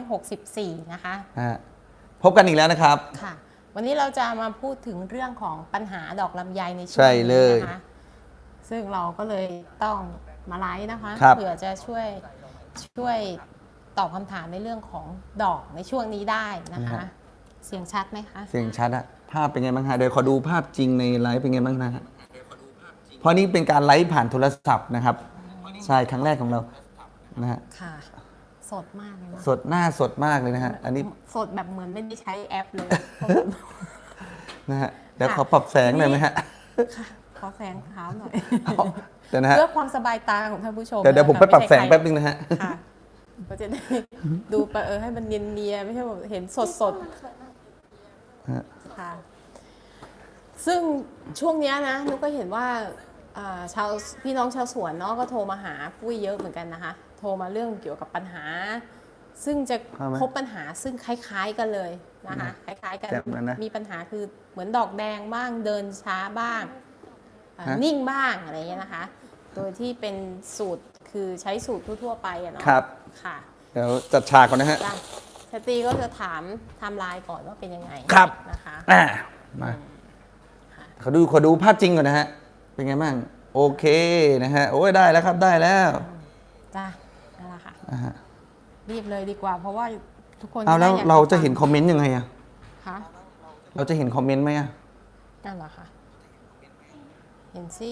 2564 นะคะนะฮะพบกันอีกแล้วนะครับ ค่ะ วันนี้เราจะมาพูดถึงเรื่องของปัญหาดอกลำไยในช่วใช่งเลนี้ยนะคะ ซึ่งเราก็เลยต้องมาไลฟ์นะคะ ครับ เผื่อจะช่วยช่วยตอบคำถามในเรื่องของดอกในช่วงนี้ได้นะคะ เสียงชัดไหมคะ เสียงชัดอะภาพเป็นไงบ้างฮะเดี๋ยวขอดูภาพจริงในไลฟ์เป็นไงบ้างนะฮะเพราะนี่เป็นการไลฟ์ผ่านโทรศัพท์นะครับ ใช่ครั้งแรกของเรานะฮะค่ะ สดมากเลยนะสดหน้าสดมากเลยนะฮะ อันนี้สดแบบเหมือนไม่ได้ใช้แอปเลยนะฮะเดี๋ยวค่ะขอปรับแสงหน่อยไหมฮะค่ะขอแสงขาวหน่อยเอาเดี๋ยวนะฮะเพื่อความสบายตาของท่านผู้ชมเดี๋ยวเดี๋ยวผมไปนะคะปรับแสงม่ใช่ใคแป๊บนึงนะฮะค่ะก็จะได้ดูไปเออให้มันเนียนๆไม่ใช่แบบเห็นสดสดๆฮะค่ะซึ่งช่วงเนี้ยนะนุกก็เห็นว่าอ่าชาวพี่น้องชาวสวนเนาะก็โทรมาหาปุ้ยเยอะเหมือนกันนะคะโทรมาเรื่องเกี่ยวกับปัญหา ซึ่งจะเอาไหมพบปัญหาซึ่งคล้าย ๆกันเลยนะคะคล้ายๆกันแจ่มแล้วนะมีปัญหาคือเหมือนดอกแดงบ้างเดินช้าบ้างอ่าฮะนิ่งบ้างอะไรอย่างเงี้ยนะคะ โดยที่เป็นสูตรคือใช้สูตรทั่วๆไปอะเนาะครับค่ะเดี๋ยวจัดฉากก่อนนะฮะจ้ะชตรีก็จะถามไทม์ไลน์ก่อนว่าเป็นยังไงครับนะคะอ่ามาค่ะขอดูขอดูภาพจริงก่อนนะฮะ เป็นไงบ้าง โอเคนะฮะ โอ้ยได้แล้วครับได้แล้วจ้ะนั่นแหละค่ะ อ่าฮะรีบเลยดีกว่า เพราะว่าทุกคนเอาแล้วน่ยกเราจะฟังเห็นคอมเมนต์ยังไงอะคะเราจะเห็นคอมเมนต์ไหมอะนั่นแหละค่ะเห็นสิ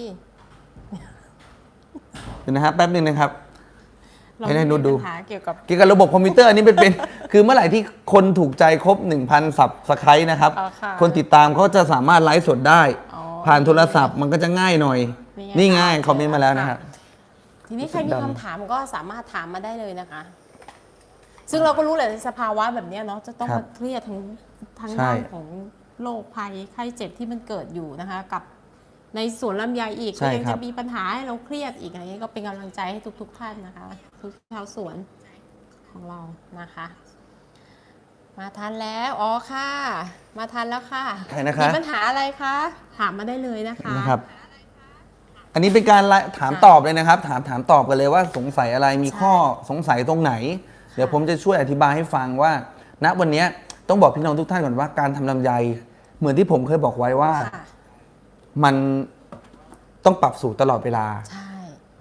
เดี๋ยวนะฮะแป๊บนึงนะครับ เราให้ได้มีนุชดูปัญหาเกี่ยวกับ เกี่ยวกับระบบคอมพิวเตอร์อันนี้เป็นเป็น คือเมื่อไหร่ที่คนถูกใจครบ 1,000สับสไครต์นะครับ อ๋อค่ะคนติดตามเขาจะสามารถไลฟ์สดได้ อ๋อผ่านโทรศัพท์มันก็จะง่ายหน่อย นี่นี่ไงง่ายค่ะคอมเมนต์มาแล้วนะฮะ ทีนี้ใครมีดำคำถามก็สามารถถามมาได้เลยนะคะ ซึ่งเราก็รู้แหละในสภาวะแบบเนี้ยเนาะจะต้องครับมาเครียดทั้งทั้งใช่ด้านของโรคภัยไข้เจ็บที่มันเกิดอยู่นะคะ กับในสวนลำไยอีกใช่ก็ยัครัจะบมีปัญหาให้เราเครียดอีกอะไรนี้ก็เป็นกำลังใจให้ทุกๆท่านนะคะ ทุกชาวสวนของเรานะคะ มาทันแล้วอ๋อค่ะ มาทันแล้วค่ะใครนะคะมีปัญหาอะไรคะถามมาได้เลยนะคะนะครับ อันนี้เป็นการไลฟ์ถามตอบเลยนะครับ ถามถามตอบกันเลยว่าสงสัยอะไรมีใช่ข้อสงสัยตรงไหน เดี๋ยวผมจะช่วยอธิบายให้ฟังว่า ณวันเนี้ยต้องบอกพี่น้องทุกท่านก่อนว่าการทำลำไยเหมือนที่ผมเคยบอกไว้ว่าค่ะมันต้องปรับสูตรตลอดเวลาใช่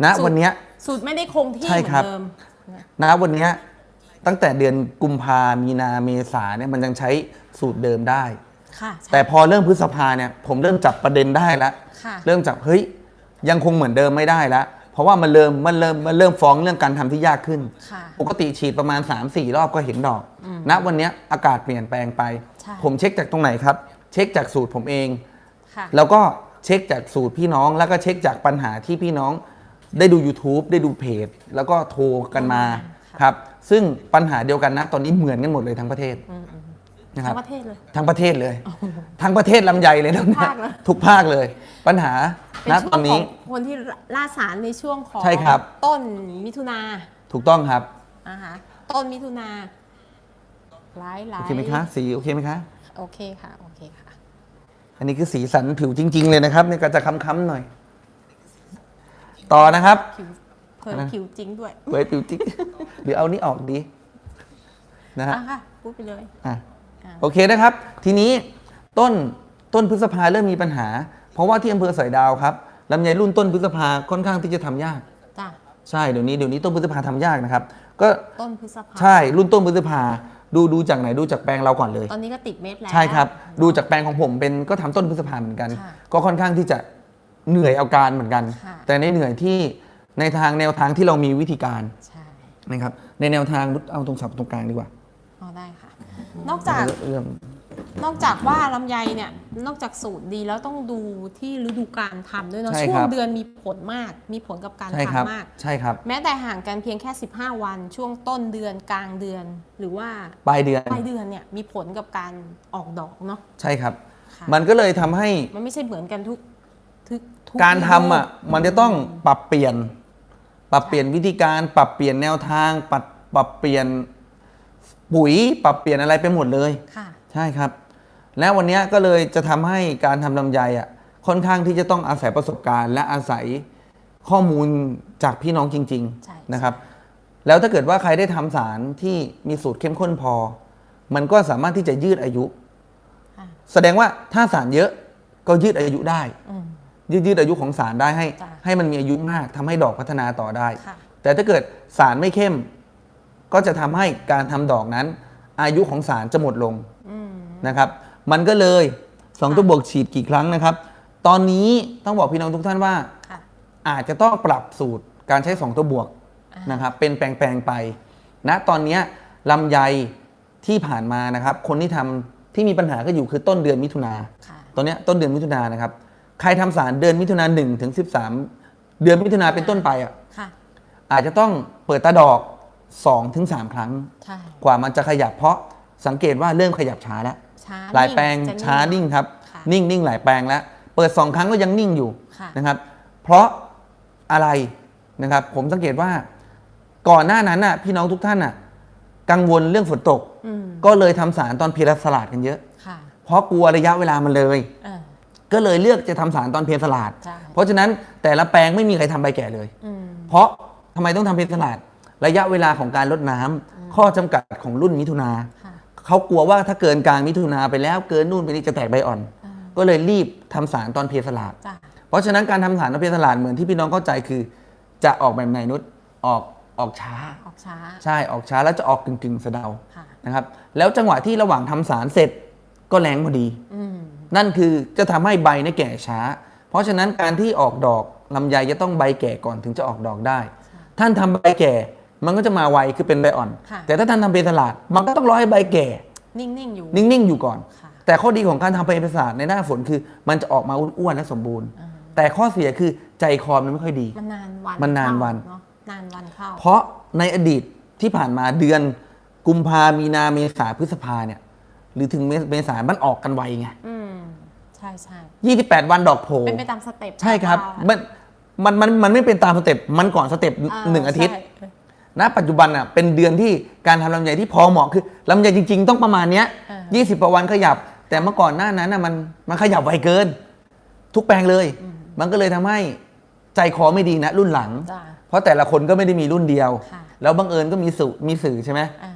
ณสูตรวันเนี้ยสูตรไม่ได้คงที่ใช่เหมือครับนเดิมณวันเนี้ยตั้งแต่เดือนกุมภามีนาเมษาเนี่ยมันยังใช้สูตรเดิมได้ค่ะใช่แต่พอเริ่มพฤษภาเนี่ยผมเริ่มจับประเด็นได้แล้วค่ะเริ่มจับเฮ้ย ยังคงเหมือนเดิมไม่ได้แล้วเพราะว่ามันเริ่มมันเริ่มมันเริ่มฟ้องเรื่องการทำที่ยากขึ้น ค่ะ ปกติฉีดประมาณ 3-4 รอบก็เห็นดอกณวันเนี้ยอากาศเปลี่ยนแปลงไป ใช่ ผมเช็คจากตรงไหนครับ เช็คจากสูตรผมเอง ค่ะ แล้วก็เช็คจากสูตรพี่น้องแล้วก็เช็คจากปัญหาที่พี่น้องได้ดู YouTube ได้ดูเพจ แล้วก็โทรกันมาค่ะ ครับ ซึ่งปัญหาเดียวกันนะ ตอนนี้เหมือนกันหมดเลยทั้งประเทศนะคทั้รับ งประเทศเลย ทั้งประเทศเลย ทั้งประเทศลำใหญ่เลยนะทุกภาคเลยทุกภาคเลยปัญหา เป็นณช่ตวองนขอนี้งคนที่ล่าสารในช่วงของใช่ครับ ต้นมิถุนาถูกต้องครับนะคะต้นมิถุนาหลายหลาโอยเคไหมคะสีโอเคไหมคะ โอเคค่ะโอเคค่ะ อันนี้คือสีสันผิวจริง ๆ เลยนะครับนี่ก็จะค้ำๆหน่อย ต่อนะครับ ผิวเพิ่มนะ ผิวจริงด้วยเว้ยผิวจริง หรือเอานี่ออกดีนะฮะอะค่ะพูดไปเลยอะ อะโอเคนะครับ ทีนี้ต้นต้นพฤษภาเริ่มมีปัญหาเพ ราะว่าที่อำเภอสอยดาวครับลำไยรุ่นต้นพฤษภาค่อนข้างที่จะทำยาก จ้ะใช่เดี๋ยวนี้เดี๋ยวนี้ต้นพฤษภาทำยากนะครับ ก็ต้นพฤษภาใช่รุ่นต้นพฤษภาดูดูจากไหนดูจากแปลงเราก่อนเลย ตอนนี้ก็ติดเม็ดแล้ว ใช่ครับ ดูจากแปลงของผมเป็นก็ทำต้นพฤษภาเหมือนกัน ค่ะก็ค่อนข้างที่จะเหนื่อยเอาการเหมือนกัน ค่ะ แต่ในเหนื่อยที่ในทางแนวทางที่เรามีวิธีการใช่นะครับในแนวทางเอาตรงศัพท์ตรงกลางดีกว่า เอาได้ค่ะ นอกจากเรื่อง นอกจากว่าลำไยเนี่ยนอกจากสูตรดีแล้วต้องดูที่ฤดูการทำด้วยเนาะใช่ช่วครังบเดือนมีผลมาก มีผลกับการใช่ครับ ทำมาก ใช่ครับ แม้แต่ห่างกันเพียงแค่ 15 วัน ช่วงต้นเดือนกลางเดือน หรือว่าปลายเดือนปลายเดือนเนี่ยมีผลกับการออกดอกเนาะใช่ครับ ค่ะมันก็เลยทำให้ มันไม่ใช่เหมือนกันทุกทุกทุการทำอะมันจะต้องปรับเปลี่ยน ปรับเปลี่ยนวิธีการปรับเปลี่ยนแนวทางปรับปรับเปลี่ยนปุ๋ย ปรับเปลี่ยนอะไรไปหมดเลย ค่ะใช่ครับ และวันเนี้ยก็เลยจะทำให้การทำลำไยอะค่อนข้างที่จะต้องอาศัยประสบการณ์ และอาศัยข้อมูลจากพี่น้องจริงใช่ๆนะครับ แล้วถ้าเกิดว่าใครได้ทำสารที่มีสูตรเข้มข้นพอ มันก็สามารถที่จะยืดอายุค่ะแสดงว่าถ้าสารเยอะก็ยืดอายุได้อืมยืดยืดอายุของสารได้ให้จ้ะให้มันมีอายุมากทำให้ดอกพัฒนาต่อได้ค่ะแต่ถ้าเกิดสารไม่เข้ม ก็จะทำให้การทำดอกนั้น อายุของสารจะหมดลงอืม นะครับ มันก็เลยสองตัวบวกฉีดกี่ครั้งนะครับ ตอนนี้ต้องบอกพี่น้องทุกท่านว่าค่ะอาจจะต้องปรับสูตรการใช้สองตัวบวกอ่านนะครับ เป็นแปลงๆไปณตอนเนี้ยลำไยที่ผ่านมานะครับ คนที่ทำที่มีปัญหาก็อยู่คือต้นเดือนมิถุนาค่ะตอนเนี้ยต้นเดือนมิถุนายนนะครับ ใครทำสารเดือนมิถุนายนหนึ่งถึงสิบสามเดือนมิถุนาเป็นต้นไปอะค่ะอาจจะต้องเปิดตาดอก2อถึงสครั้งใช่กว่ามันจะขยับเพราะสังเกตว่าเริ่มขยับช้าแล้ว ช้าหลายแปลงจะช้านิ่งครับ ค่ะ นิ่งนิ่งหลายแปลงแล้ว เปิดสองครั้งก็ยังนิ่งอยู่ค่ะ นะครับ เพราะอะไรนะครับ ผมสังเกตว่าก่อนหน้านั้นน่ะพี่น้องทุกท่านน่ะกังวลเรื่องฝนตก อืมก็เลยทำสารตอนเพลสลาดกันเยอะ ค่ะเพราะกลัวระยะเวลามันเลย เออ ก็เลยเลือกจะทำสารตอนเพลสลาด ใช่ เพราะฉะนั้นแต่ละแปลงไม่มีใครทำใบแก่เลย อืม เพราะทำไมต้องทำเพลสลาด ระยะเวลาของการลดน้ำข้อจำกัดของรุ่นมิถุนาค่ะ เขากลัวว่าถ้าเกินกลางมิถุนาไปแล้วเกินนู่นไปนี่จะแตกใบอ่อนอ่าก็เลยรีบทำสารตอนเพลสลาดจ้ะเพราะฉะนั้นการทำสารตอนเพลสลาดเหมือนที่พี่น้องเข้าใจคือ จะออกแบบไหนนุชออกออกช้าออกช้า ใช่ออกช้าแล้วจะออกกึ่งกึ่งๆสะเดาค่ะนะครับ แล้วจังหวะที่ระหว่างทำสารเสร็จก็แรงพอดีอืมนั่นคือจะทำให้ใบเนี่ยแก่ช้า เพราะฉะนั้นการที่ออกดอกลำไยจะต้องใบแก่ก่อนถึงจะออกดอกได้ ท่านทำใบแก่ มันก็จะมาไวคือเป็นใบอ่อน ค่ะ แต่ถ้าท่านทำเป็นสลัดมันก็ต้องรอให้ใบแก่ นิ่งๆอยู่ นิ่ง ๆ อยู่ก่อน ค่ะ แต่ข้อดีของการทำเป็นสลัดในหน้าฝนคือ มันจะออกมาอ้วนๆและสมบูรณ์ อ่าแต่ข้อเสียคือใจคอมันไม่ค่อยดี มันนานวันมันนานเข้วันเนาะนานวันเข้า เพราะในอดีตที่ผ่านมาเดือนกุมภามีนาเมษาพฤษภาเนี่ยหรือถึงเมเมษามันออกกันไวไงอืม ใช่ใช่28 วันดอกโผล่เป็นไปตามสเต็ปใช่ครับ ของมันมันมันมันไม่เป็นตามสเต็ปมันก่อนสเต็ปเาหนึ่งอาทิตย์ ใช่ ณปัจจุบันอะเป็นเดือนที่การทำลำไยที่พอเหมาะคือลำไยจริง ๆ ต้องประมาณเนี้ยเออยี่สิบกว่าวันขยับ แต่เมื่อก่อนหน้านั้นน่ะมันมันขยับไวเกิน ทุกแปลงเลย มันก็เลยทำให้ใจคอไม่ดีนะรุ่นหลัง จ้ะเพราะแต่ละคนก็ไม่ได้มีรุ่นเดียว ค่ะ แล้วบังเอิญก็มีสื่อมีสื่อใช่ไหม อ่า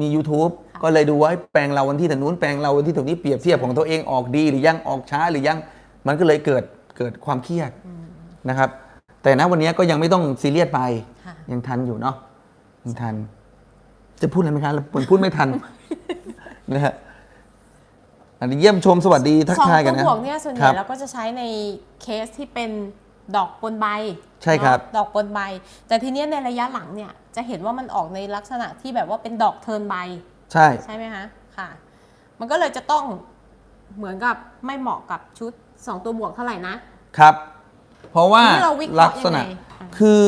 มี YouTube ก็เลยดูว่าแปลงเราวันที่ถนู้นแปลงเราวันที่ถนี้เปรียบเทียบของตัวเองออกดีหรือยังออกช้าหรือยังมันก็เลยเกิดเกิดความเครียดนะครับ แต่ณวันนี้ก็ยังไม่ต้องซีเรียสไป ค่ะ ยังทันอยู่เนาะ ยังทัน จะพูดอะไรไหมครับผมพูดไม่ทันนะฮะอันนี้เยี่ยมชมสวัสดีทักสองทายกัตันวนะบวกเนี่ยส่วนใหครัญ่บเราก็จะใช้ในเคสที่เป็นดอกปนใบ ใช่ครับเนอะดอกปนใบ แต่ทีเนี้ยในระยะหลังเนี่ยจะเห็นว่ามันออกในลักษณะที่แบบว่าเป็นดอกเทิร์นใบ ใช่ใช่ไหมคะค่ะ มันก็เลยจะต้องเหมือนกับไม่เหมาะกับชุด 2 ตัวบวกเท่าไหร่นะครับ เพราะว่าทีนี้เราวิเคลัราะห์ษณะยังไงอะคือ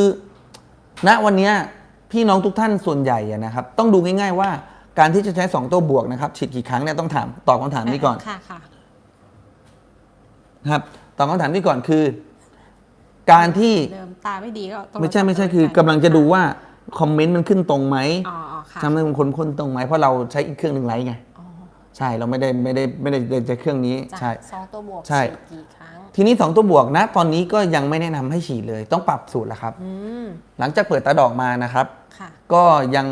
ณวันเนี้ย พี่น้องทุกท่านส่วนใหญ่อะนะครับ ต้องดูง่ายๆว่าการที่จะใช้ 2 ตัวบวกนะครับฉีดกี่ครั้งเนี่ยต้องถามตอบคำถามนี้ก่อนค่ะค่ะนะครับตอบคำถามนี้ก่อนคือ การที่เดิมตาไม่ดีก็ต้องไม่ใช่ไม่ใช่คือกำลังจะดูว่าคอมเมนต์มันขึ้นตรงไหมอ๋ออ๋อค่ะทำให้มันคนคนตรงไหมเพราะเราใช้อีกเครื่องหนึ่งไลฟ์ไงอ๋อใช่เราไม่ได้ไม่ได้ไม่ได้ใช้เครื่องนี้จ้ะใช่สองตัวบวกใช่ฉีดกี่ครั้ง ทีนี้ 2 ตัวบวกนะ ตอนนี้ก็ยังไม่แนะนำให้ฉีดเลย ต้องปรับสูตรแล้วครับอืมหลังจากเปิดตาดอกมานะครับค่ะก็ยัง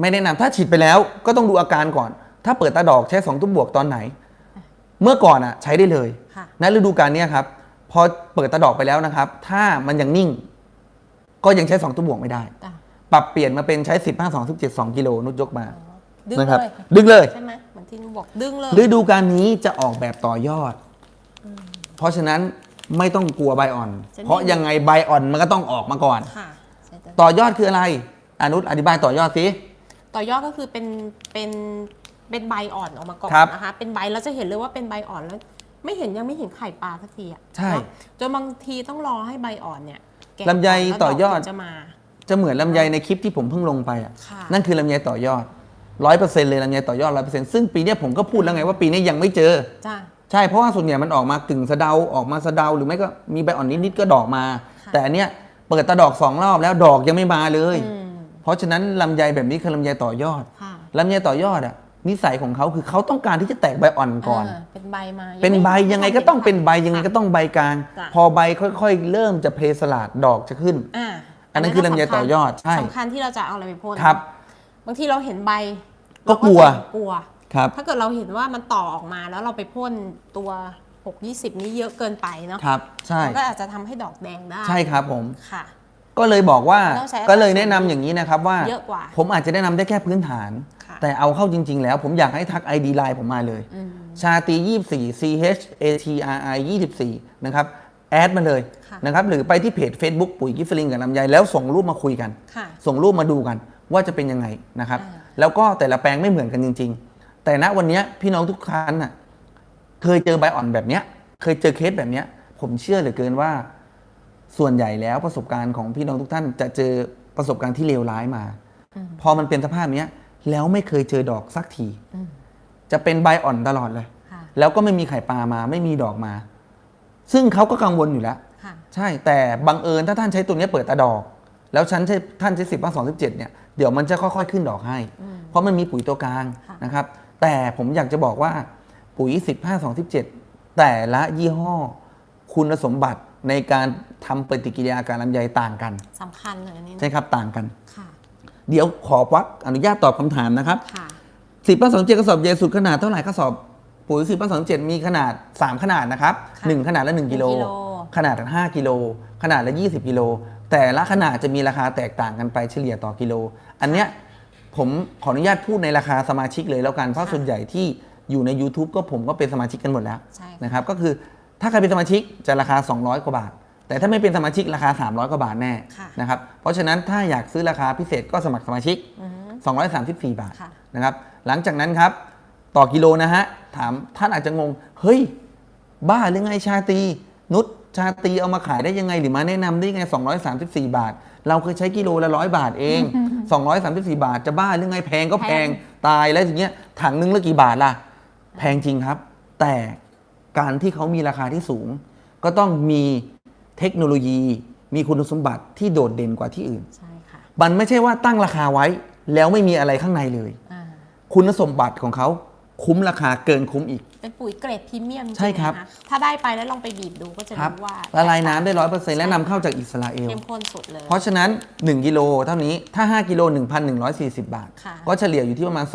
ไม่แนะนำถ้าฉีดไปแล้วก็ต้องดูอาการก่อน ถ้าเปิดตาดอกใช้ 2 ตัวบวกตอนไหน เมื่อก่อนอะ ใช้ได้เลยค่ะณฤดูกาลเนี้ยครับพอเปิดตาดอกไปแล้วนะครับ ถ้ามันยังนิ่ง ก็ยังใช้2ตัวบวกไม่ได้จ้ะปรับเปลี่ยนมาเป็นใช้15 2 17 2กิโลนุดยกมาอ๋อดึงนะครับเลยดึงเลยใช่ไหมเหมือนที่นุบอกดึงเลยฤดูกาลนี้จะออกแบบต่อยอดเพ ราะฉะนั้นไม่ต้องกลัวใบอ่อน จะนิ่งเพราะยังไงใบอ่อนมันก็ต้องออกมาก่อน ค่ะใช่จ้ะต่อยอดคืออะไรอนุอธิบายต่อยอดสิ ต่อยอดก็คือเป็นเป็นเป็นใบอ่อนออกมาก่อนครับนะคะ เป็นใบแล้วจะเห็นเลยว่าเป็นใบอ่อนแล้ว ไม่เห็นยังไม่เห็นไข่ปลาสักทีอะใช่เนอะจนบางทีต้องรอให้ใบอ่อนเนี่ยแก่ลำไยก่นแล้วต่อยอดกถึงจะมา จะเหมือนลำไยในคลิปที่ผมเพิ่งลงไปอะค่ะ นั่นคือลำไยต่อยอดร้อยเปอร์เซ็นต์เลยลำไยต่อยอดร้อยเปอร์เซ็นต์ซึ่งปีเนี้ยผมก็พูดแล้วไงว่าปีนี้ยังไม่เจอ จ้า ใช่เพราะว่าส่วนใหญ่มันออกมากึ่งสะเดาออกมาสะเดาหรือไม่ก็มีใบอ่อนนิดๆก็ดอกมาค่ะแต่อันเนี้ยเปิดตาดอกสองรอบแล้วดอกยังไม่มาเลยอืมเพราะฉะนั้นลำไยแบบนี้คือลำไยต่อยอดค่ะลำไยต่อยอดอะนิสัยของเขาคือเขาต้องการที่จะแตกใบอ่อนก่อนาเป็นใบมา เป็นใบม่ยังไงก็ต้องเป็นใบยังไงก็ต้องใบกลางจ้ะพอใบค่อย ๆ เริ่มจะเพลสลาดดอกจะขึ้นอ่าอันนั้นคือลำไยต่อยอด ใช่สำคัญที่เราจะเอาอะไรไปพ่นครับ บางทีเราเห็นใบก็กลัวเราจะกลัว ครับถ้าเกิดเราเห็นว่ามันต่อออกมาแล้วเราไปพ่นตัว 6 20 นี้เยอะเกินไปเนาะครับใช่มันก็อาจจะทำให้ดอกแดงได้ใช่ครับผมค่ะ ก็เลยบอกว่าต้องใช้ก็เลยแนะนำอย่างนี้นะครับว่า เยอะกว่าผมอาจจะแนะนำได้แค่พื้นฐาน ค่ะ แต่เอาเข้าจริง ๆ แล้วผมอยากให้ทัก ID ไลน์ผมมาเลย อืม ชาตี24 C H A T R I 24นะครับแอดมาเลยค่ะ นะครับหรือไปที่เพจ Facebook ปุ๋ยกิฟฟลิงกับลำไยแล้วส่งรูปมาคุยกัน ค่ะ ส่งรูปมาดูกันว่าจะเป็นยังไงนะครับ อ่า แล้วก็แต่ละแปลงไม่เหมือนกันจริงๆ แต่ณวันเนี้ยพี่น้องทุกท่านน่ะเคยเจอใบอ่อนแบบเนี้ย เคยเจอเคสแบบเนี้ย ผมเชื่อเหลือเกินว่า ส่วนใหญ่แล้วประสบการณ์ของพี่น้องทุกท่านจะเจอประสบการณ์ที่เลวร้ายมา พอมันเป็นสภาพเนี้ยแล้วไม่เคยเจอดอกสักทีอืมจะเป็นใบอ่อนตลอดเลยค่ะแล้วก็ไม่มีไข่ปลามา ไม่มีดอกมา ซึ่งเขาก็กังวลอยู่แล้วค่ะใช่ แต่บังเอิญถ้าท่านใช้ตัวเนี้ยเปิดตาดอก แล้วฉันใช้ท่านใช้สิบบ้าสองสิบเจ็ดเนี่ย เดี๋ยวมันจะค่อยๆขึ้นดอกให้อืมเพราะมันมีปุ๋ยตัวกลางค่ะนะครับ แต่ผมอยากจะบอกว่าปุ๋ย 15 2 17 แต่ละยี่ห้อ คุณสมบัติในการทำปฏิกิริยาการลำไยต่างกันสำคัญเลยอันนี้นะใช่ครับต่างกันค่ะ เดี๋ยวขอวักอนุญาตตอบคำถามนะครับค่ะสิบป้าสองเจ็ดกระสอบใหญ่สุดขนาดเท่าไหร่กระสอบปุ๋ยสิบป้าสองเจ็ดมีขนาด 3 ขนาดนะครับค่ะหนึ่งขนาดละ1กิโลหนึ่งกิโลขนาดละ5กิโลขนาดละ 20 กิโลแต่ละขนาดจะมีราคาแตกต่างกันไปเฉลี่ยต่อกิโล อันเนี้ย ผมขออนุญาตพูดในราคาสมาชิกเลยแล้วกัน เพราะส่วนใหญ่ที่อยู่ใน YouTube ก็ผมก็เป็นสมาชิกกันหมดแล้วใช่ค่ะ นะครับ ก็คือถ้าใครเป็นสมาชิกจะราคา 200 กว่าบาท แต่ถ้าไม่เป็นสมาชิกราคา 300 กว่าบาทแน่ค่ะ นะครับ เพราะฉะนั้นถ้าอยากซื้อราคาพิเศษก็สมัครสมาชิก อือฮึ 234 บาทค่ะนะครับ หลังจากนั้นครับ ต่อกิโลนะฮะ ถามท่านอาจจะงง เฮ้ย บ้าหรือไงชาตรีนุชชาตรีเอามาขายได้ยังไงหรือมาแนะนำได้ยังไง 234 บาท เราเคยใช้กิโลละร้อยบาทเอง 234 บาทจะบ้าหรือไงแพงก็แพงแพตายแล้วอย่างเงี้ยถังนึงละกี่บาทล่ะ แพงจริงครับ แต่การที่เขามีราคาที่สูง ก็ต้องมีเทคโนโลยี มีคุณสมบัติที่โดดเด่นกว่าที่อื่นใช่ค่ะมันไม่ใช่ว่าตั้งราคาไว้แล้วไม่มีอะไรข้างในเลยอ่าคุณสมบัติของเขา คุ้มราคาเกินคุ้มอีก เป็นปุ๋ยเกรดพรีเมียมจงๆใช่ครับนะะถ้าได้ไปแล้วลองไปบีบดูก็จะครับรู้ว่าละลายน้ำได้ร้อยเปอร์เซ็นต์และนำเข้าจากอิสราเอล เข้มข้นสุดเลย เพราะฉะนั้น 1 กิโลเท่านี้ถ้า 5 กิโล 1,140 บาท ค่ะก็เฉลี่ยอยู่ที่ประมาณ 200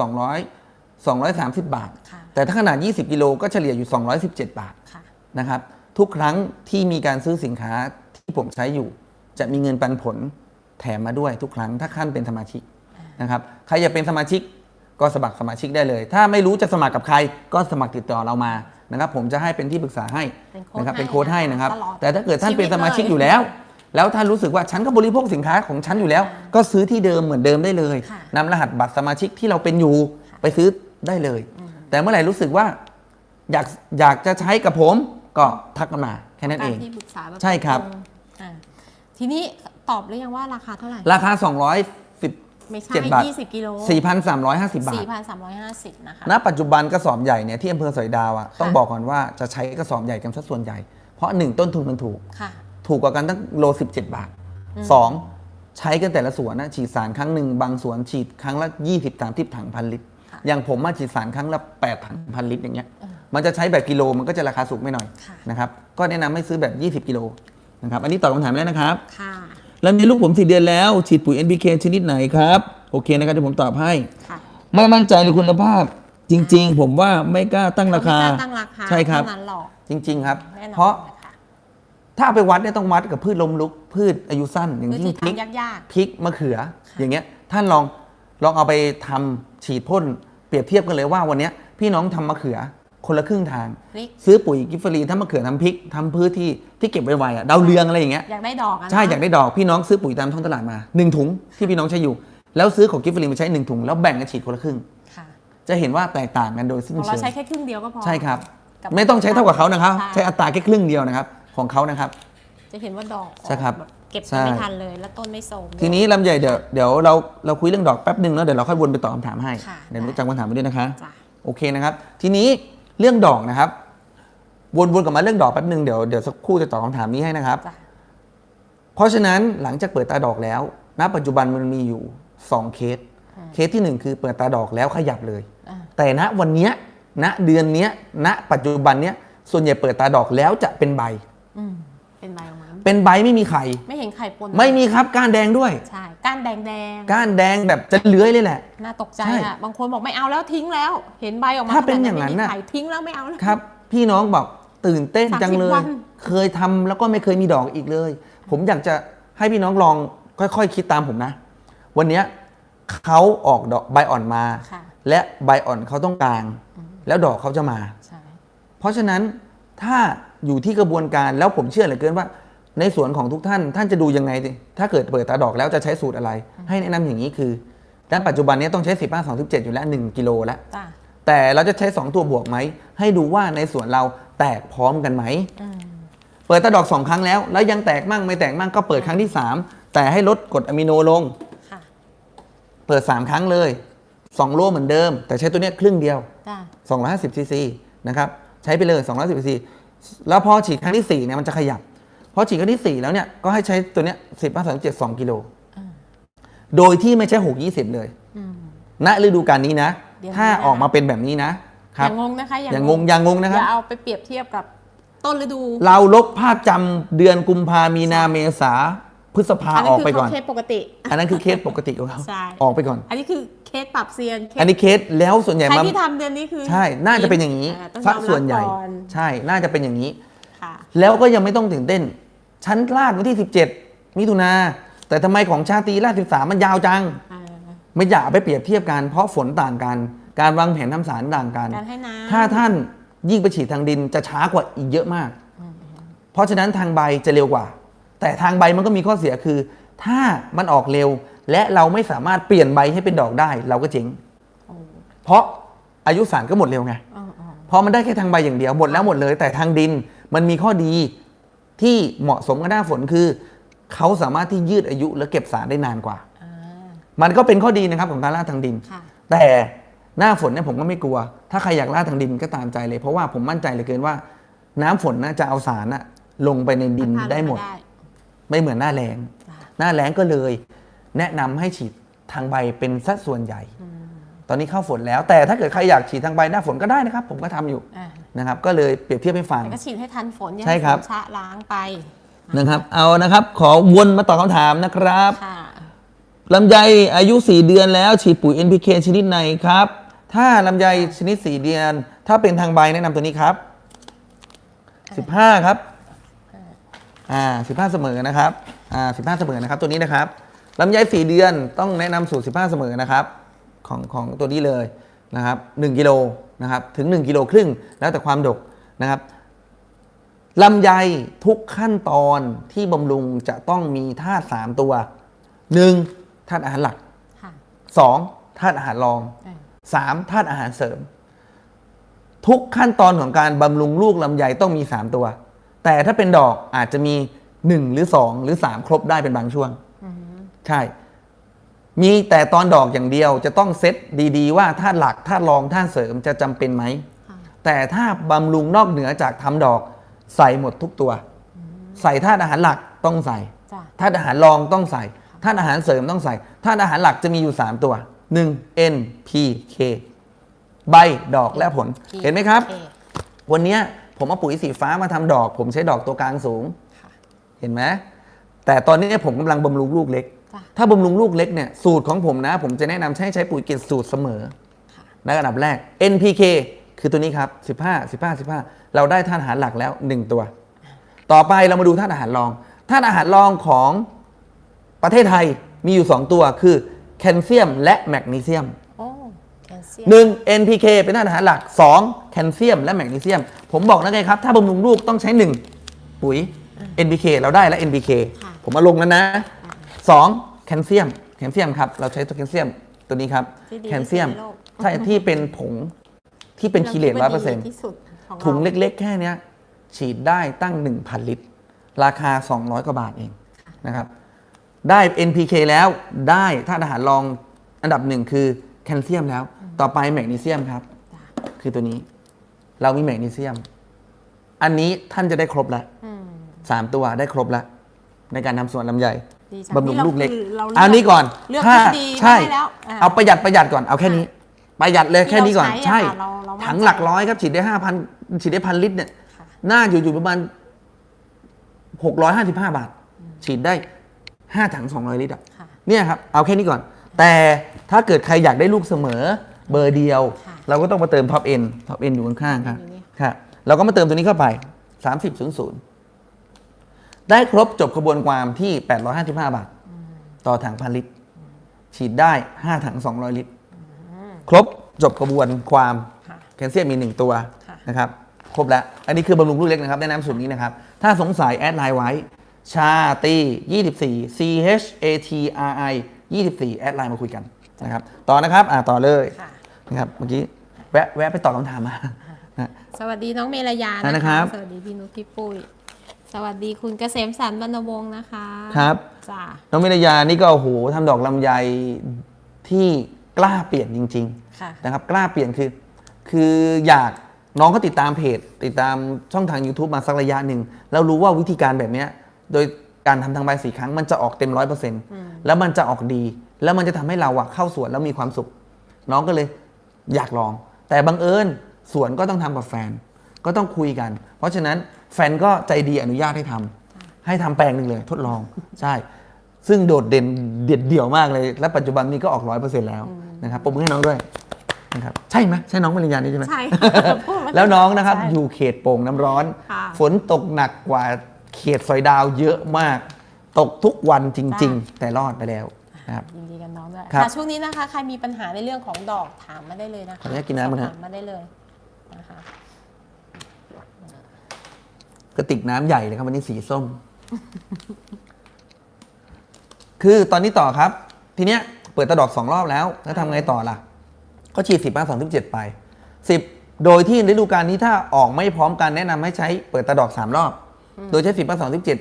230 บาท ค่ะ แต่ถ้าขนาด 20 กิโลก็เฉลี่ยอยู่ 217 บาทค่ะ นะครับทุกครั้งที่มีการซื้อสินค้าที่ผมใช้อยู่ จะมีเงินปันผลแถมมาด้วยทุกครั้งถ้าขั้นเป็นสมาชิกนะครับใครอยากเป็นสมาชิก ก็สมัครสมาชิกได้เลย ถ้าไม่รู้จะสมัครกับใคร ก็สมัครติดต่อเรามานะครับผมจะให้เป็นที่ปรึกษาให้เป็นโค้ดนะครับให้เป็นโค้ดให้นะครับตลอดแต่ถ้าเกิดท่านชีวิตเป็นสมาชิกเลยอยู่แล้ว แล้วท่านรู้สึกว่าฉันก็บริโภคสินค้าของฉันอยู่แล้ว ก็ซื้อที่เดิมเหมือนเดิมได้เลยค่ะนำรหัสบัตรสมาชิกที่เราเป็นอยู่ไปซื้อได้เลย แต่เมื่อไหร่รู้สึกว่าอยากอยากจะใช้กับผมก็ทักกันมาแค่นั้นเองการที่ปรึกษาแบบใช่ครับตงอ่าทีนี้ตอบหรือยังว่าราคาเท่าไหร่ ราคา210 ไม่ใช่เจ็ดบาท20กิโล4,350 บาท4,350นะคะ ณปัจจุบันกระสอบใหญ่เนี่ยที่อำเภอสอยดาวอะค่ะต้องบอกก่อนว่าจะใช้กระสอบใหญ่กันซะส่วนใหญ่ เพราะ1ต้นทุนมันถูก ค่ะ ถูกกว่ากันตั้งโล 17 บาท2ใช้กันแต่ละสวนนะฉีดสารครั้งหนึ่งบางสวนฉีดครั้งละ 20 30ถังพันลิตรค่ะอย่างผมมาฉีดสารครั้งละ 8 ถังพันลิตรอย่างเงี้ยมันจะใช้แบบกิโลมันก็จะราคาสูงไม่หน่อยค่ะ นะครับ ก็แนะนำให้ซื้อแบบ 20 กิโลนะครับ อันนี้ตอบคำถามแล้วนะครับ ค่ะ แล้วมีลูกผมสี่เดือนแล้ว ฉีดปุ๋ย NPK ชนิดไหนครับ โอเคนะครับเดี๋ยวผมตอบให้ ค่ะไม่มั่นใจในคุณภาพ จริง ๆ ผมว่าไม่กล้าตั้งราคาไม่กล้ตั้งราคาใช่ครับ เท่านั้นหรอกจริง ๆ ครับ แน่นอนเพราะนะคะถ้าเอาไปวัดเนี่ยต้องวัดกับพืชลมลุก พืชอายุสั้น อย่างคือยิ่ที่งพริกทำยากพริกมะเขือ อย่างเงี้ยท่านลองลองเอาไปทำฉีดพ่นเปรียบเทียบกันเลยว่าวันเนี้ยพี่น้องทำมะเขือ คนละครึ่งทางๆพริกซื้อปุ๋ยกิฟฟรีถ้ามะเขือทำพริกทำพืชที่ที่เก็บไว้ไวๆอะดาวเรืองอะไรอย่างเงี้ยอยากได้ดอกอะนะใช่อยากได้ดอกพี่น้องซื้อปุ๋ยตามท้องตลาดมาหนึ่งถุงที่พี่น้องใช้อยู่ แล้วซื้อของกิฟฟรีมาใช้หนึ่งถุงแล้วแบ่งกันฉีดคนละครึ่งค่ะจะเห็นว่าแตกต่างกันโดยสิ้นของเราเชิงใช้แค่ครึ่งเดียวก็พอใช่ครับกับไม่ต้องใช้เท่ากับเขานะครับใช่ใช้อัตราแค่ครึ่งเดียวนะครับ ของเขานะครับ จะเห็นว่าดอกใช่ครับแเก็บใช่ไม่ทันเลยแล้วต้นไม่โทรมด้วยทีนี้ลำใหญ่เดี๋ยวเดี๋ยวเราเราคุยเรื่องดอกแป๊บหนึ่งแล้วเดี๋ยวเราค่อยวนไปตอบคำถามให้ค่ะเดี๋ยวได้รู้จักคำถามไปด้วยนะคะจ้ะโอเคนะครับ ทีนี้ เรื่องดอกนะครับ วนวนกลับมาเรื่องดอกแป๊บหนึ่งเดี๋ยวเดี๋ยวสักครู่จะตอบคำถามนี้ให้นะครับ จ้ะเพราะฉะนั้นหลังจากเปิดตาดอกแล้ว ณ ปัจจุบันมันมีอยู่ 2 เคส เคสที่ 1 คือเปิดตาดอกแล้วขยับเลย อ่าแต่ณวันเนี้ยณเดือนเนี้ยณปัจจุบันเนี้ยส่วนใหญ่เปิดตาดอกแล้วจะเป็นใบ อืมเป็นใบออกมา เป็นใบไม่มีไข่ ไม่เห็นไข่ปนไม่มีครับก้านแดงด้วย ใช่ก้านแดงแดงๆก้านแดงแบบจะเลื้อยเลยแหละ น่าตกใจใช่อะบางคนบอกไม่เอาแล้วทิ้งแล้ว เห็นใบออกมาถ้าเป็นขดอย่างนั้นไม่มีน่ะไข่ทิ้งแล้วไม่เอาแล้ว ครับ พี่น้องบอกตื่นเต้นจังเล30วัย น เคยทำแล้วก็ไม่เคยมีดอกอีกเลย ผมอยากจะให้พี่น้องลองค่อยๆคิดตามผมนะ วันเนี้ยเขาออกดอกใบอ่อนมา ค่ะและใบอ่อนเขาต้องกลาง แล้วดอกเขาจะมา ใช่เพราะฉะนั้นถ้าอยู่ที่กระบวนการแล้วผมเชื่อเหลือเกินว่า ในสวนของทุกท่านท่านจะดูยังไงดิถ้าเกิดเปิดตาดอกแล้วจะใช้สูตรอะไร ให้แนะนำอย่างนี้คือณปัจจุบันนี้ต้องใช้ 15 27 อยู่แล้ว 1 กิโลแล้ว จ้ะแต่เราจะใช้ 2 ตัวบวกไหม ให้ดูว่าในสวนเราแตกพร้อมกันไหม อืมเปิดตาดอก 2 ครั้งแล้ว แล้วยังแตกมั่งไม่แตกมั่งก็เปิดครั้งที่ 3 แต่ให้ลดกรดอะมิโนลง ค่ะ เปิด 3 ครั้งเลย 2 โลเหมือนเดิม แต่ใช้ตัวเนี้ยครึ่งเดียว จ้ะ 250ซีซีนะครับ ใช้ไปเลย210ซีซีแล้วพอฉีดครั้งที่4เนี่ยมันจะขยับพ อฉีดครั้งที่4แล้วเนี่ยก็ให้ใช้ตัวเนี้ย10 5 3 7 2กิโลอ่าโดยที่ไม่ใช่6 20เลยอืมณฤดูกาลนี้นะเดี๋ยวถ้านี้นะออกมาเป็นแบบนี้นะอครับย่างงนะคะอย่างงงอย่างงงนะคอรับย่าเอาไปเปรียบเทียบกับต้นฤดู เราลบภาพจำเดือนกุมภามีนาเมษาพฤษภาอันอนั้นอกคือไปก่อนเคสปกติ อันนั้นคือเคสปกติของเขาใช่ออกไปก่อน อันนี้คือเคสปรับเซียนเคสอันนี้เคสแล้วส่วนใหญ่ใครมาที่ทำเดือนนี้คือ ใช่ น่าจะเป็นอย่างนี้อ่าต้องสักยอมรับส่วนใหญ่ก่อนใช่ น่าจะเป็นอย่างนี้ค่ะแล้วก็ยังไม่ต้องตื่นเต้น ชั้นลาดวันที่ 17 มิถุนาแต่ทำไมของชาตรีลาด 13 มันยาวจังอ่าไม่อยากเอาไปเปรียบเทียบกัน เพราะฝนต่างกัน การวางแผนทำสารต่างกัน การให้น้ำถ้าท่านยิ่งไปฉีดทางดินจะช้ากว่าอีกเยอะมาก เพราะฉะนั้นทางใบจะเร็วกว่า แต่ทางใบมันก็มีข้อเสียคือ ถ้ามันออกเร็ว และเราไม่สามารถเปลี่ยนใบให้เป็นดอกได้ เราก็เจ๊งโอ้เพราะอายุสารก็หมดเร็วไง อ๋ออ๋อ เพราะมันได้แค่ทางใบอย่างเดียวหมดแล้วหมดเลย แต่ทางดินมันมีข้อดี ที่เหมาะสมกับหน้าฝนคือ เขาสามารถที่ยืดอายุและเก็บสารได้นานกว่าอ่ามันก็เป็นข้อดีนะครับของการล่าดทางดินค่ะแต่หน้าฝนเนี่ยผมก็ไม่กลัว ถ้าใครอยากล่าดทางดินก็ตามใจเลย เพราะว่าผมมั่นใจเหลือเกินว่า น้ำฝนน่าจะเอาสารน่ะลงไปในดินพาลงได้หมดาไม่เหมือนหน้าแรงจ้ะหน้าแรงก็เลย แนะนำให้ฉีดทางใบเป็นสัดส่วนใหญ่อืมตอนนี้เข้าฝนแล้ว แต่ถ้าเกิดใครอยากฉีดทางใบหน้าฝนก็ได้นะครับ ผมก็ทำอยู่อ่า นะครับก็เลยเปรียบเทียบให้ฟังแต่ก็ฉีดให้ทันฝนอย่าใช่ครับฝนชะล้างไปนะครับเอานะครับขอวนมาตอบคำถามนะครับค่ะ ลำไยอายุ 4 เดือนแล้วฉีดปุ๋ย NPK ชนิดไหนครับ ถ้าลำไยชนิด 4 เดือน ถ้าเป็นทางใบแนะนำตัวนี้ครับ 15 ครับอ่า15 เสมอนะครับอ่า15 เสมอนะครับตัวนี้นะครับลำไย 4 เดือนต้องแนะนำสูตร 15 เสมอนะครับ ของของตัวนี้เลยนะครับ1กิโล นะครับถึง 1กิโลครึ่งแล้วแต่ความดกนะครับลำไยทุกขั้นตอนที่บำรุงจะต้องมีธาตุ3ตัว 1. ธาตุอาหารหลักค่ะ 2. ธาตุอาหารรองเออ 3. ธาตุอาหารเสริม ทุกขั้นตอนของการบำรุงลูกลำไยต้องมี3ตัว แต่ถ้าเป็นดอกอาจจะมี1หรือ2หรือ3ครบได้เป็นบางช่วงอืมใช่ มีแต่ตอนดอกอย่างเดียวจะต้องเซตดีๆ ว่าธาตุหลักธาตุรองธาตุเสริมจะจำเป็นไหมค่ะแต่ถ้าบำรุงนอกเหนือจากทำดอกใส่หมดทุกตัว ใส่ธาตุอาหารหลักต้องใส่จ้ะธาตุอาหารรองต้องใส่ธาตุอาหารเสริมต้องใส่ธาตุอาหารหลักจะมีอยู่ 3 ตัว 1 N P K ใบดอกและผล เห็นไหมครับโอเวันเนี้ยผมเอาปุ๋ยสีฟ้ามาทำดอก ผมใช้ดอกตัวกลางสูงค่ะเห็นไหมแต่ตอนนี้ผมกำลังบำรุงลูกเล็กจ้ะ ถ้าบำรุงลูกเล็กเนี่ยสูตรของผมนะ ผมจะแนะนำให้ใช้ปุ๋ยเกรดสูตรเสมอค่ะในระดับแรก NPK คือตัวนี้ครับ 15 15 15 เราได้ธาตุอาหารหลักแล้ว 1 ตัว ต่อไปเรามาดูธาตุอาหารรองธาตุอาหารรองของประเทศไทยมีอยู่ 2 ตัวคือแคลเซียมและแมกนีเซียมโอ้แคลเซียม1 NPK เป็นธาตุอาหารหลัก 2 แคลเซียมและแมกนีเซียม ผมบอกแล้วไงครับ ถ้าบำรุงลูกต้องใช้ 1 ปุ๋ย NPK เราได้แล้ว NPK ค่ะผมมาลงแล้วนะ 2แคลเซียมแคลเซียมครับเราใช้ตัวแคลเซียมตัวนี้ครับที่ดีแคลเซียมที่สุดในโลก ใช่ที่เป็นผงที่เป็นคีเลตร้อยเปอร์เซ็นต์ ที่สุดของราถุงเล็กๆ แค่เนี้ยฉีดได้ตั้ง 1,000 ลิตร ราคา 200 กว่าบาทเองนะครับ ได้ NPK แล้วได้ธาตุอาหารรองอันดับหนึ่งคือแคลเซียมแล้ว ต่อไปแมกนีเซียมครับ จ้ะคือตัวนี้ เรามีแมกนีเซียม อันนี้ท่านจะได้ครบแล้วอืม สามตัวได้ครบแล้ว ในการทำสวนลำไย ดีจังบำรุงนี่เราลูกเล็กคือเราเลือกเอานี้ก่อนเลือกถ้าทฤษฎีใช่ไว้แล้วอ่าเอาประหยัดประหยัดก่อน เอาแค่นี้ ประหยัดเลยแค่นี้ก่อนที่เราใช่ใช้อะค่ะเราเรามั่นใจ ถังหลักร้อยครับ ฉีดได้ห้าพันฉีดได้พันลิตรเนี่ย ค่ะน่าอยู่อยู่ประมาณ655บาท ฉีดได้5ถัง200ลิตรอะค่ะ เนี่ยครับ เอาแค่นี้ก่อน แต่ถ้าเกิดใครอยากได้ลูกเสมอเบอร์เดียว ค่ะเราก็ต้องมาเติมท็อปเอ็นท็อปเอ็นอยู่ข้างๆครับอยู่นี่ครับเราก็มาเติมตัวนี้เข้าไป3000 ได้ครบจบกระบวนความที่ 855 บาท ต่อถังพันลิตร ฉีดได้ 5 ถัง 200 ลิตร ครบจบกระบวนความค่ะแคลเซียมมี 1 ตัวค่ะนะครับครบแล้ว อันนี้คือบำรุงลูกเล็กนะครับแนะนำสูตรนี้นะครับ ถ้าสงสัยแอดไลน์ไว้ ชาตี24 C H A T R I 24 แอดไลน์มาคุยกันนะครับ ต่อนะครับอ่าต่อเลยค่ะนะครับเมื่อกี้แวะแวะไปตอบคำถามมานะสวัสดีน้องเมรยานะนะครัคะบสวัสดีพี่นุชพี่ปุ้ย สวัสดีคุณเกษมสันต์บรรณวงศ์นะคะครับจ้าน้องมิรยานี่ก็โอ้โหทำดอกลำไยที่กล้าเปลี่ยนจริงค่ะๆนะครับกล้าเปลี่ยนคือ คืออยากน้องก็ติดตามเพจ ติดตามช่องทาง YouTube มาสักระยะหนึ่งแล้วรู้ว่าวิธีการแบบเนี้ยโดยการทำทางใบสีครั้งมันจะออกเต็มร้อยเปอร์เซ็นต์แล้วมันจะออกดี แล้วมันจะทำให้เราอะเข้าสวนแล้วมีความสุข น้องก็เลยอยากลอง แต่บังเอิญสวนก็ต้องทำกับแฟน ก็ต้องคุยกัน เพราะฉะนั้น แฟนก็ใจดีอนุญาตให้ทำให้ทำแปลงหนึ่งเลย ทดลองใช่ ซึ่งโดดเด่นเด็ดเดี่ยวมากเลย และปัจจุบันนี้ก็ออกร้อยเปอร์เซ็นต์แล้วนะครับปรบมือให้น้องด้วยนะครับใช่ไหมใช่น้องมริยานี่ใช่ไหมใช่พูดมาแล้วน้องนะครับใช่อยู่เขตโป่งน้ำร้อนค่ะฝนตกหนักกว่าเขตซอยดาวเยอะมาก ตกทุกวันจริง ๆ แต่รอดไปแล้วนะครับยินดีกับน้องด้วยครับค่ะช่วงนี้นะคะ ใครมีปัญหาในเรื่องของดอกถามมาได้เลยนะคะขออนุญาตกินน้ำก่อนสนะอบถามมาได้เลยนะคะ กระติกน้ำใหญ่เลยครับวันนี้สีส้ม คือตอนนี้ต่อครับ ทีเนี้ยเปิดตะดอกสองรอบแล้ว แล้วทำไงต่อล่ะ ก็ฉีดสิบห้าสองสิบเจ็ดไปสิบโดยที่ฤดูกาลนี้ถ้าออกไม่พร้อมกันแนะนำให้ใช้เปิดตะดอกสามรอบ โดยใช้สิบห้าสองสิบเจ็ด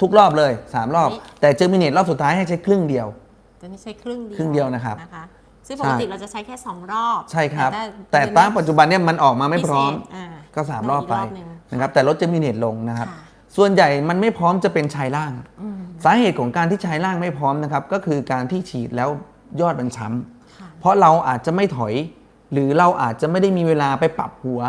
ทุกรอบเลยสามรอบ แต่เจอมิเนตรอบสุดท้ายให้ใช้ครึ่งเดียว ตัวนี้ใช้ครึ่งเดียวครึ่งเดียวนะครับนะคะซึ่งปกติเราจะใช้แค่ 2 รอบใช่ครับถ้าแต่ตามปัจจุบันเนี่ยมันออกมาไม่พร้อม พิเศษอ่าก็สามรอบไปหนึ่ง นะครับแต่ลดเจมิเนตลงนะครับค่ะส่วนใหญ่มันไม่พร้อมจะเป็นชายล่าง สาเหตุของการที่ชายล่างไม่พร้อมนะครับ ก็คือการที่ฉีดแล้วยอดมันช้ำค่ะเพราะเราอาจจะไม่ถอย หรือเราอาจจะไม่ได้มีเวลาไปปรับหัว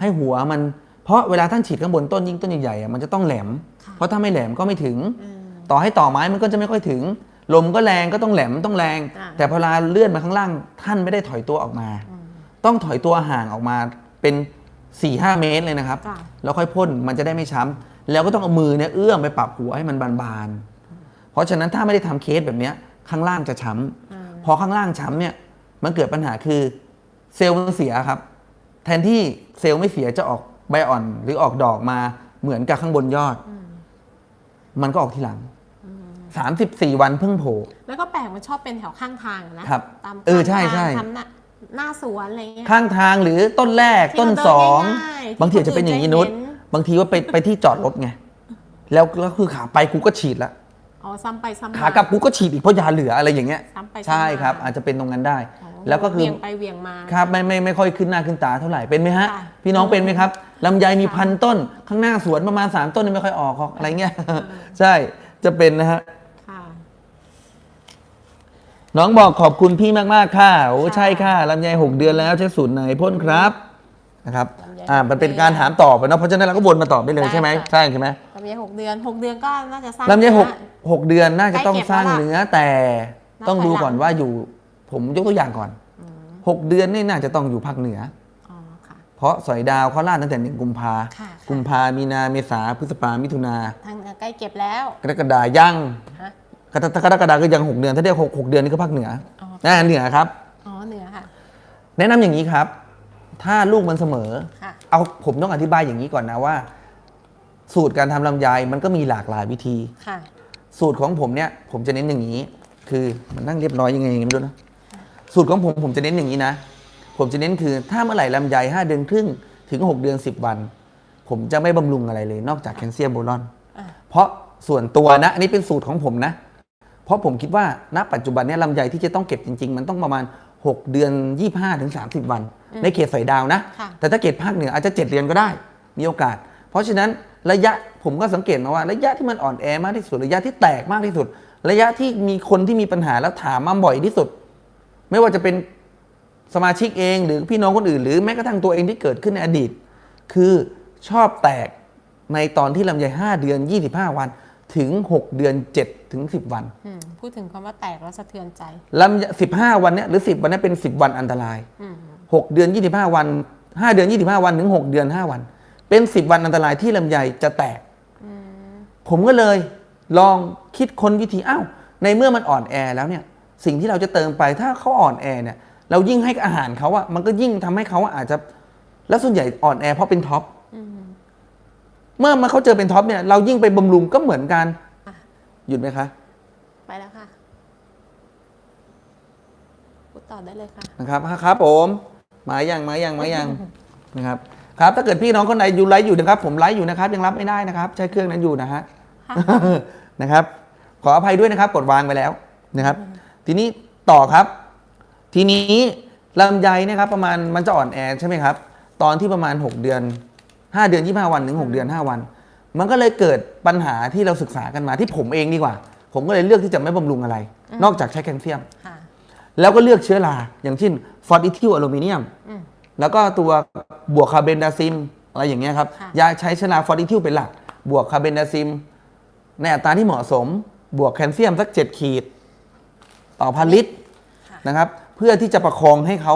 ให้หัวมัน เพราะเวลาท่านฉีดข้างบนต้นยิ่งต้นใหญ่ๆอะมันจะต้องแหลม เพราะถ้าไม่แหลมก็ไม่ถึงอืมต่อให้ต่อไม้มันก็จะไม่ค่อยถึง ลมก็แรงก็ต้องแหลมต้องแรงอ่าแต่พอเวลาเลื่อนมาข้างล่าง ท่านไม่ได้ถอยตัวออกมา ต้องถอยตัวห่างออกมาเป็น 4ี่ห้าเมตรเลยนะครับ จ้ะ แล้วค่อยพ่นมันจะได้ไม่ช้ำแล้วก็ต้องเอามือเนี่ยเอื้อมไปปรับหัวให้มันบานๆเพราะฉะนั้นถ้าไม่ได้ทำเคสแบบเนี้ยข้างล่างจะช้ำพอข้างล่างช้ำเนี่ยมันเกิดปัญหาคือเซลล์มันเสียครับ แทนที่เซลล์ไม่เสียจะออกใบอ่อนหรือออกดอกมาเหมือนกับข้างบนยอดมันก็ออกทีหลังสามสิบสี่วันเพิ่งโผล่ แล้วก็แปลกมันชอบเป็นแถวข้างทางอะนะครับ ตามเออใช่ข้างทางใช่ ทำหน้า หน้าสวนอะไรเงี้ยข้างทางหรือต้นแรกที่ต้นเราเดินสอง ง่ายๆบางทีอาจจะเป็นอย่างนี้นุชที่คนอื่นจะเห็นบางทีว่าไปไปที่จอดรถไง แล้วแล้วคือขาไปกูก็ฉีดละ อ๋อซ้ำไปซ้ำมาขากลับกูก็ฉีดอีกเพราะยาเหลืออะไรอย่างเงี้ย ซ้ำไปซ้ำมาใช่ครับ อาจจะเป็นตรงนั้นได้ อ๋อแล้วก็คือ เวียงไปเวียงมา ครับไม่ไม่ไม่ค่อยขึ้นหน้าขึ้นตาเท่าไหร่เป็นไหมฮะ ค่ะ พี่น้องเป็นไหมครับลำไยมีค่ะพันต้น ข้างหน้าสวนประมาณสามต้นนี่ไม่ค่อยออกหรอกอะไรเงี้ย ใช่จะเป็นนะฮะค่ะ น้องบอกขอบคุณพี่มาก ๆ ค่ะ โอ้ค่ะใช่ค่ะลำไยหกเดือนแล้วใช้สูตรไหนพ่นครับนะครับลำไยอ่า มันเป็นหกเดือนการถามตอบอะเนาะ เพราะฉะนั้นเราก็วนมาตอบได้เลยได้ใช่ไหมค่ะใช่ใช่ไหมลำไยหกเดือนหกเดือนก็น่าจะสร้างลำไยหกเนื้อ หกเดือนน่าจะต้องใกล้เก็บสร้างแล้วล่ะเนื้อแต่นับต้องดูถอยหลังก่อนว่าอยู่ ผมยกตัวอย่างก่อนหกเดือนนี่น่าจะต้องอยู่ภาคเหนือ อ๋อค่ะ เพราะสอยดาวเขาล่าดตั้งแต่หนึ่งกุมภาค่ะ กุมภามีนาเมษาพฤษภามิถุนาทางใกล้เก็บแล้วกรกฎายังฮะ กรกฎากรกฎาก็ยังหกเดือน ถ้าเรียกหกหกเดือนนี่ก็ภาคเหนืออ๋อน่าเหนือครับ อ๋อเหนือค่ะ แนะนำอย่างนี้ครับ ถ้าลูกมันเสมอ ค่ะ เอาผมต้องอธิบายอย่างนี้ก่อนนะว่า สูตรการทำลำไยมันก็มีหลากหลายวิธี ค่ะ สูตรของผมเนี่ย ผมจะเน้นอย่างนี้ คือมันนั่งเรียบร้อยยังไงไม่รู้นะสูตรของผมผมจะเน้นอย่างนี้นะ ผมจะเน้นคือถ้าเมื่อไหร่ลำไยห้าเดือนครึ่งถึงหกเดือนสิบวัน ผมจะไม่บำรุงอะไรเลย นอกจากแคลเซียมโบรอน อะ เพราะส่วนตัวนะ อันนี้เป็นสูตรของผมนะ เพราะผมคิดว่าณปัจจุบันเนี้ลำไยที่จะต้องเก็บจริง ๆ มันต้องประมาณ 6 เดือน 25ถึง30 วัน ในเขตสอยดาวนะค่ะแต่ถ้าเขตภาคเหนืออาจจะ 7 เดือนก็ได้มีโอกาส เพราะฉะนั้นระยะผมก็สังเกตมาว่า ระยะที่มันอ่อนแอมากที่สุดระยะที่แตกมากที่สุด ระยะที่มีคนที่มีปัญหาแล้วถามมาบ่อยที่สุด ไม่ว่าจะเป็นสมาชิกเองหรือพี่น้องคนอื่น หรือแม้กระทั่งตัวเองที่เกิดขึ้นในอดีต คือชอบแตกในตอนที่ลำไย5เดือน 25 วัน ถึง 6 เดือน 7 ถึง 10 วันอืมพูดถึงคำว่าแตกแล้วสะเทือนใจลำไย15 วันเนี้ยหรือ 10 วันเนี้ยเป็น 10 วันอันตราย อืม6 เดือน 25 วัน 5 เดือน 25 วันถึง 6 เดือน 5 วัน เป็น 10 วันอันตรายที่ลำไยจะแตกผมก็เลยลองคิดค้นวิธีอ้าวในเมื่อมันอ่อนแอแล้วเนี่ย สิ่งที่เราจะเติมไปถ้าเขาอ่อนแอเนี่ย เรายิ่งให้อาหารเขาอะมันก็ยิ่งทำให้เขาอะอาจจะแล้วส่วนใหญ่อ่อนแอเพราะเป็นท็อป เมื่อมาเขาเจอเป็นท็อปเนี่ยเรายิ่งไปบำรุงก็เหมือนกันอะหยุดไหมคะ ไปแล้วค่ะพูดต่อได้เลยค่ะนะครับครับผมมายังมายังมายังนะครับ ครับ ถ้าเกิดพี่น้องคนไหนอยู่ไลฟ์อยู่นะครับ ผมไลฟ์อยู่นะครับ ยังรับไม่ได้นะครับ ใช้เครื่องนั้นอยู่นะฮะนะครับ ขออภัยด้วยนะครับ กดวางไปแล้วนะครับ ทีนี้ต่อครับ ทีนี้ลำไยเนะครับ ประมาณมันจะอ่อนแอใช่ไหมครับ ตอนที่ประมาณ 6 เดือน 5 เดือน 25 วันถึง 6 เดือน 5 วัน มันก็เลยเกิดปัญหาที่เราศึกษากันมาที่ผมเองดีกว่า ผมก็เลยเลือกที่จะไม่บำรุงอะไร นอกจากใช้แคลเซียม ค่ะ แล้วก็เลือกเชื้อรา อย่างเช่นฟอสอิทิลอลูมิเนียม อืม แล้วก็ตัวบวกคาร์เบนดาซิมอะไรอย่างเงี้ยครับค่ะ ยาใช้เชื้อราฟอสอิทิลเป็นหลัก บวกคาร์เบนดาซิม ในอัตราที่เหมาะสม บวกแคลเซียมสัก 7 ขีด ต่อพันลิตรค่ะนะครับ เพื่อที่จะประคองให้เขา